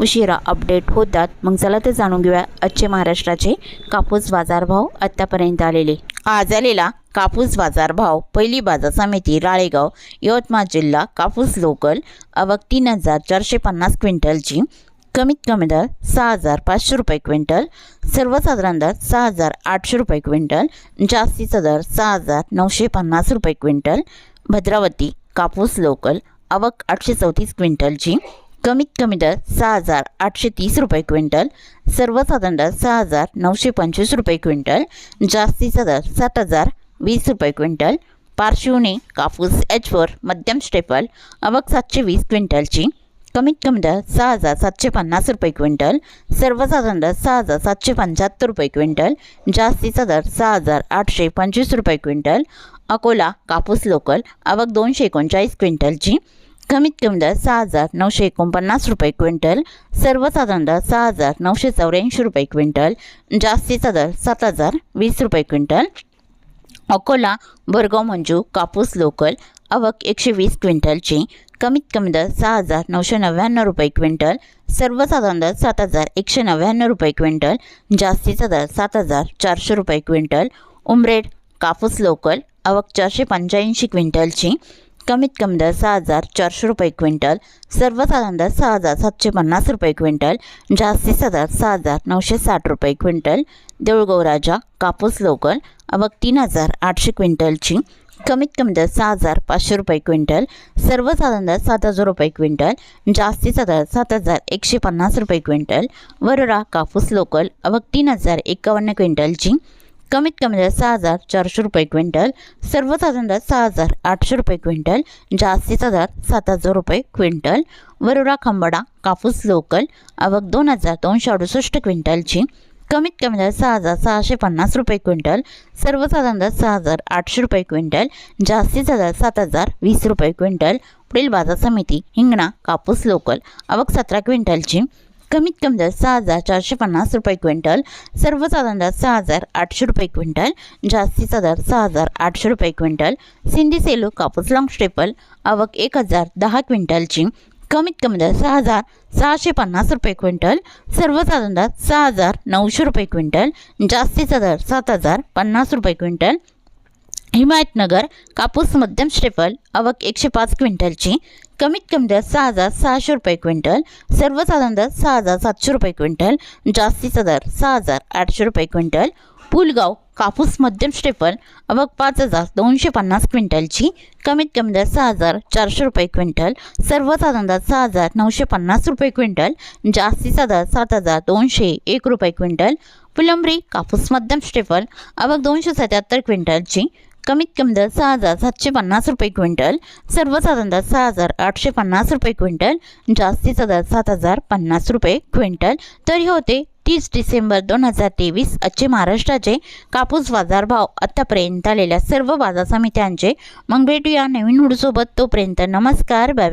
उशिरा अपडेट होतात. मग चला तर जाणून घेऊया आजचे महाराष्ट्राचे कापूस बाजारभाव आत्तापर्यंत आलेले. आज आलेला कापूस बाजारभाव पहिली बाजार समिती राळेगाव यवतमाळ जिल्हा कापूस लोकल अवक तीन हजार चारशे पन्नास क्विंटलची कमीत कमी दर सहा हजार पाचशे रुपये क्विंटल सर्वसाधारण दर सहा हजार आठशे रुपये क्विंटल जास्तीचा दर सहा हजार नऊशे पन्नास रुपये क्विंटल भद्रावती कापूस लोकल आवक आठशे चौतीस क्विंटलची कमीत कमी दर सहा हजार आठशे तीस रुपये क्विंटल सर्वसाधारण दर सहा हजार नऊशे पंचवीस रुपये क्विंटल जास्तीचा दर सात हजार वीस रुपये क्विंटल पार्श्वनी कापूस एच फोर मध्यम स्टेपल अवक सातशे वीस क्विंटलची कमीत कमी दर सहा हजार सातशे पन्नास रुपये क्विंटल सर्वसाधारण दर सहा हजार सातशे पंच्याहत्तर रुपये क्विंटल जास्तीचा दर सहा हजार आठशे पंचवीस रुपये क्विंटल अकोला कापूस लोकल आवक दोनशे एकोणचाळीस क्विंटलची कमीत कमी दर सहा हजार नऊशे एकोणपन्नास रुपये क्विंटल सर्वसाधारण दर सहा हजार नऊशे चौऱ्याऐंशी रुपये क्विंटल जास्तीचा दर सात हजार वीस रुपये क्विंटल. अकोला बोरगाव मंजू कापूस लोकल आवक एकशे वीस क्विंटलची कमीत कमी दर सहा हजार नऊशे नव्याण्णव रुपये क्विंटल सर्वसाधारण दर सात हजार एकशे नव्याण्णव रुपये क्विंटल जास्तीचा दर सात हजार चारशे रुपये क्विंटल. उमरेड कापूस लोकल आवक चारशे पंच्याऐंशी क्विंटलची कमीत कमी दर सहा हजार चारशे रुपये क्विंटल सर्वसाधारण दर सहा हजार सातशे पन्नास रुपये क्विंटल जास्तीचा दर सहा हजार नऊशे साठ रुपये क्विंटल देऊळगौराजा कापूस लोकल आवक तीन हजार आठशे क्विंटलची कमीत कमी दर सहा हजार पाचशे रुपये क्विंटल सर्वसाधारण दर सात हजार रुपये क्विंटल जास्तीचा दर सात हजार एकशे पन्नास रुपये क्विंटल वरोरा कापूस लोकल अवघ तीन हजार एकावन्न क्विंटलची कमीत कमी दर सहा हजार चारशे रुपये क्विंटल सर्वसाधारण दर सहा हजार आठशे रुपये क्विंटल जास्तीचा दर सात हजार रुपये क्विंटल. वरुडा खंबाडा कापूस लोकल आवक दोन हजार दोनशे अडुसष्ट क्विंटलची. कमीत कमी दर सहा हजार सहाशे पन्नास रुपये क्विंटल सर्वसाधारण दर सहा हजार आठशे रुपये क्विंटल जास्तीचा दर सात हजार वीस रुपये क्विंटल. पुढील बाजार समिती हिंगणा कापूस लोकल आवक सतरा क्विंटलची. कमीत कमी दर सहा हजार चारशे पन्नास रुपये क्विंटल सर्वसाधारण दर सहा हजार आठशे रुपये क्विंटल जास्तीचा दर सहा हजार आठशे रुपये क्विंटल सिंधी सेलू कापूस लॉंग स्टेपल आवक एक हजार दहा क्विंटलची कमीत कमी दर सहा हजार सहाशे पन्नास रुपये क्विंटल सर्वसाधारण दर सहा हजार नऊशे रुपये क्विंटल जास्तीचा दर सात हजार पन्नास रुपये क्विंटल हिमायतनगर कापूस मध्यम स्टेपल आवक एकशे पाच क्विंटलची कमीत कमी दर सहा हजार सहाशे रुपये क्विंटल सर्वसाधारण दर सहा हजार सातशे रुपये क्विंटल जास्तीचा दर सहा हजार आठशे रुपये क्विंटल पुलगाव कापूस मध्यम स्टेपल अबग पाच हजार दोनशे पन्नास क्विंटलची कमीत कमी दर सहा हजार चारशे रुपये क्विंटल सर्वसाधारण दर सहा हजार नऊशे पन्नास रुपये क्विंटल जास्तीचा दर सात हजार दोनशे एक रुपये क्विंटल फुलंबरी कापूस मध्यम स्टेपल अबग दोनशे सत्याहत्तर क्विंटलची कमीत कमी दर सहा हजार सातशे पन्नास रुपये क्विंटल सर्वसाधारण दर सहा हजार आठशे पन्नास रुपये क्विंटल जास्तीचा दर सात हजार पन्नास रुपये क्विंटल. तर हे होते तीस डिसेंबर दोन हजार तेवीस आजचे महाराष्ट्राचे कापूस बाजारभाव आत्तापर्यंत आलेल्या सर्व बाजार समित्यांचे. मग भेटूया नवीन हुडसोबत तोपर्यंत नमस्कार बाय.